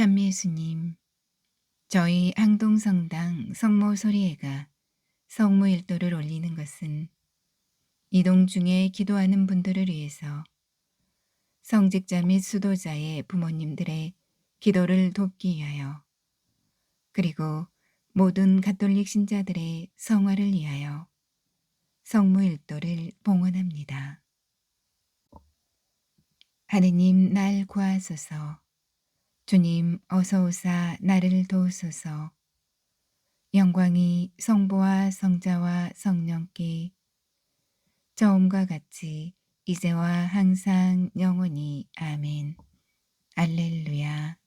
참예수님, 저희 항동성당 성모 소리애가 성무일도를 올리는 것은 이동 중에 기도하는 분들을 위해서 성직자 및 수도자의 부모님들의 기도를 돕기 위하여 그리고 모든 가톨릭 신자들의 성화를 위하여 성무일도를 봉헌합니다. 하느님 날 구하소서 주님 어서 오사 나를 도우소서. 영광이 성부와 성자와 성령께 처음과 같이 이제와 항상 영원히 아멘. 알렐루야.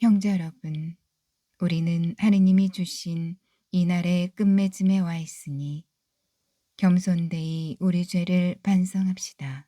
형제 여러분 우리는 하느님이 주신 이날의 끝맺음에 와 있으니 겸손되이 우리 죄를 반성합시다.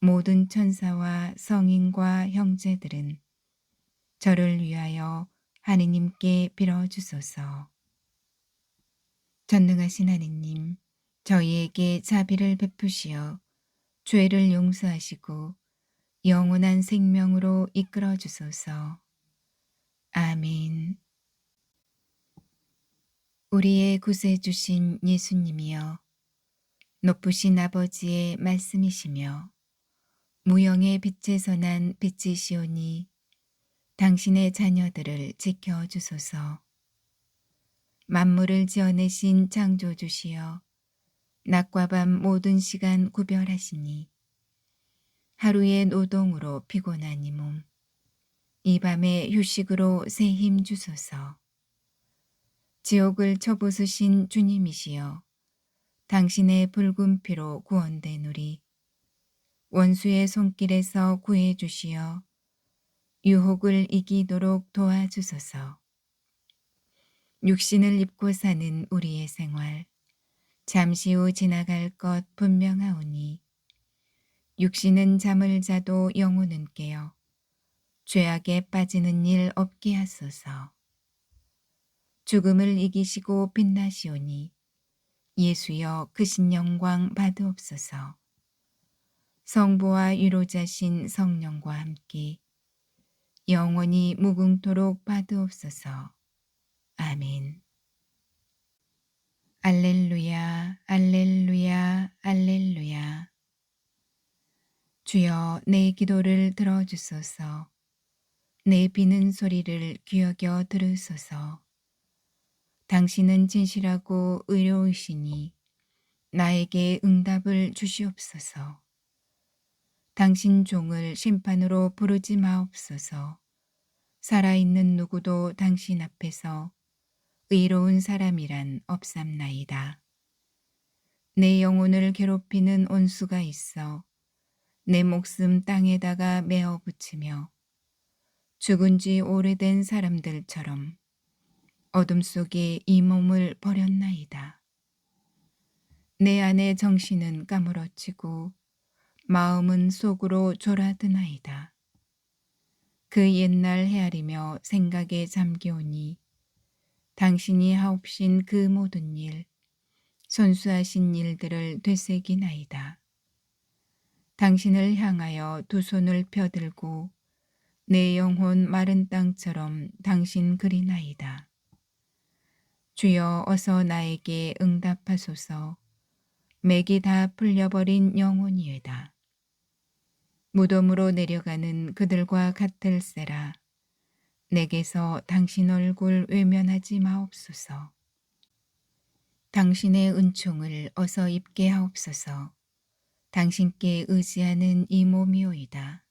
모든 천사와 성인과 형제들은 저를 위하여 하느님께 빌어주소서. 전능하신 하느님, 저희에게 자비를 베푸시어 죄를 용서하시고 영원한 생명으로 이끌어 주소서. 아멘. 우리의 구세주신 예수님이여, 높으신 아버지의 말씀이시며, 무영의 빛에서 난 빛이시오니, 당신의 자녀들을 지켜주소서. 만물을 지어내신 창조주시여, 낮과 밤 모든 시간 구별하시니, 하루의 노동으로 피곤한 이 몸, 이 밤의 휴식으로 새 힘 주소서. 지옥을 쳐부수신 주님이시여, 당신의 붉은 피로 구원된 우리, 원수의 손길에서 구해 주시어 유혹을 이기도록 도와주소서. 육신을 입고 사는 우리의 생활, 잠시 후 지나갈 것 분명하오니, 육신은 잠을 자도 영혼은 깨어 죄악에 빠지는 일 없게 하소서. 죽음을 이기시고 빛나시오니, 예수여 크신 영광 받으옵소서. 성부와 유로자신 성령과 함께 영원히 무궁토록 받으옵소서. 아멘. 알렐루야, 알렐루야, 알렐루야. 주여 내 기도를 들어주소서. 내 비는 소리를 귀여겨 들으소서. 당신은 진실하고 의로우시니 나에게 응답을 주시옵소서. 당신 종을 심판으로 부르지 마옵소서. 살아있는 누구도 당신 앞에서 의로운 사람이란 없삼나이다. 내 영혼을 괴롭히는 온수가 있어 내 목숨 땅에다가 메어 붙이며 죽은 지 오래된 사람들처럼 어둠 속에 이 몸을 버렸나이다. 내 안의 정신은 까무러치고 마음은 속으로 졸아드나이다. 그 옛날 헤아리며 생각에 잠겨오니 당신이 하옵신 그 모든 일, 손수하신 일들을 되새기나이다. 당신을 향하여 두 손을 펴들고 내 영혼 마른 땅처럼 당신 그리나이다. 주여 어서 나에게 응답하소서 맥이 다 풀려버린 영혼이외다. 무덤으로 내려가는 그들과 같을세라. 내게서 당신 얼굴 외면하지 마옵소서. 당신의 은총을 어서 입게 하옵소서. 당신께 의지하는 이 몸이오이다.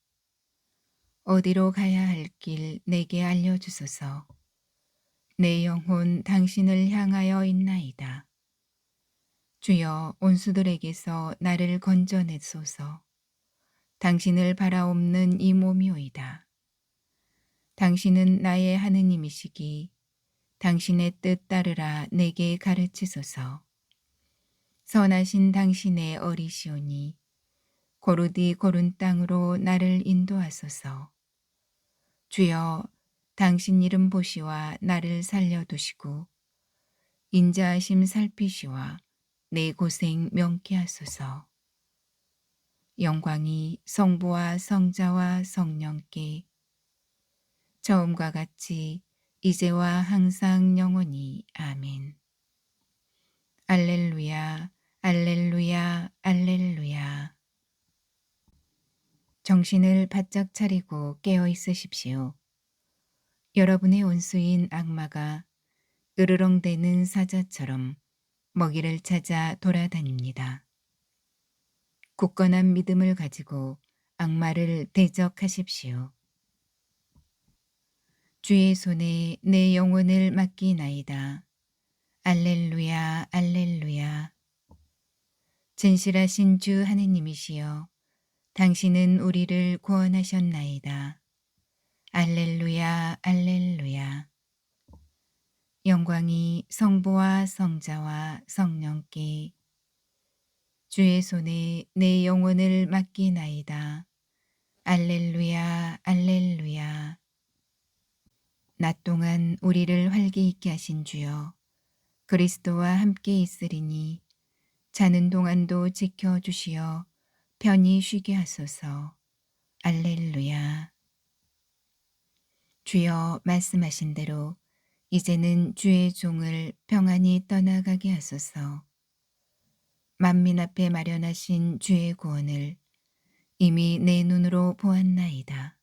어디로 가야 할 길 내게 알려주소서. 내 영혼 당신을 향하여 있나이다. 주여 온수들에게서 나를 건져내소서. 당신을 바라옵는 이 몸이오이다. 당신은 나의 하느님이시기 당신의 뜻 따르라 내게 가르치소서. 선하신 당신의 어리시오니 고르디 고른 땅으로 나를 인도하소서. 주여 당신 이름 보시와 나를 살려두시고 인자하심 살피시와 내 고생 명쾌하소서. 영광이 성부와 성자와 성령께 처음과 같이 이제와 항상 영원히 아멘. 알렐루야, 알렐루야, 알렐루야. 정신을 바짝 차리고 깨어 있으십시오. 여러분의 원수인 악마가 으르렁대는 사자처럼 먹이를 찾아 돌아다닙니다. 굳건한 믿음을 가지고 악마를 대적하십시오. 주의 손에 내 영혼을 맡기나이다. 알렐루야, 알렐루야. 진실하신 주 하느님이시여, 당신은 우리를 구원하셨나이다. 알렐루야, 알렐루야. 영광이 성부와 성자와 성령께 주의 손에 내 영혼을 맡기나이다. 알렐루야, 알렐루야. 낮 동안 우리를 활기 있게 하신 주여, 그리스도와 함께 있으리니 자는 동안도 지켜 주시어 편히 쉬게 하소서. 알렐루야. 주여 말씀하신 대로 이제는 주의 종을 평안히 떠나가게 하소서. 만민 앞에 마련하신 주의 구원을 이미 내 눈으로 보았나이다.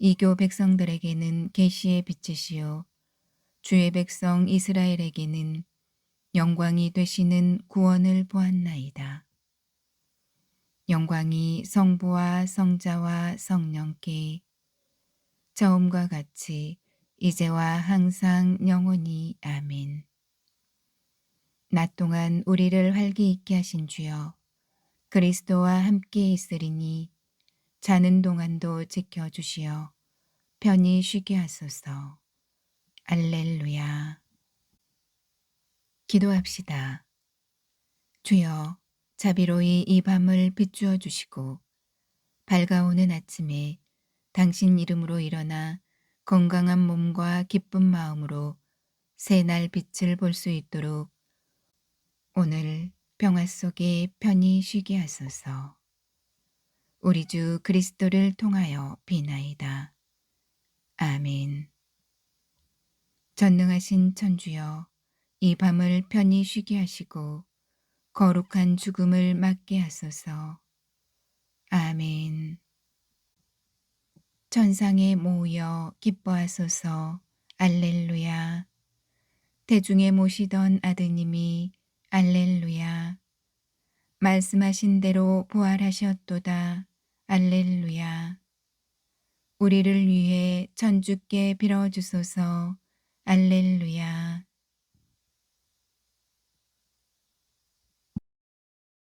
이교 백성들에게는 계시의 빛이시요 주의 백성 이스라엘에게는 영광이 되시는 구원을 보았나이다. 영광이 성부와 성자와 성령께 처음과 같이 이제와 항상 영원히 아멘. 낮 동안 우리를 활기 있게 하신 주여 그리스도와 함께 있으리니 자는 동안도 지켜주시어 편히 쉬게 하소서. 알렐루야. 기도합시다. 주여 자비로이 이 밤을 비추어 주시고 밝아오는 아침에 당신 이름으로 일어나 건강한 몸과 기쁜 마음으로 새날 빛을 볼 수 있도록 오늘 평화 속에 편히 쉬게 하소서. 우리 주 그리스도를 통하여 비나이다. 아멘. 전능하신 천주여, 이 밤을 편히 쉬게 하시고 거룩한 죽음을 맞게 하소서. 아멘. 천상에 모여 기뻐하소서. 알렐루야. 대중에 모시던 아드님이 알렐루야. 말씀하신 대로 부활하셨도다. 알렐루야. 우리를 위해 천주께 빌어주소서. 알렐루야.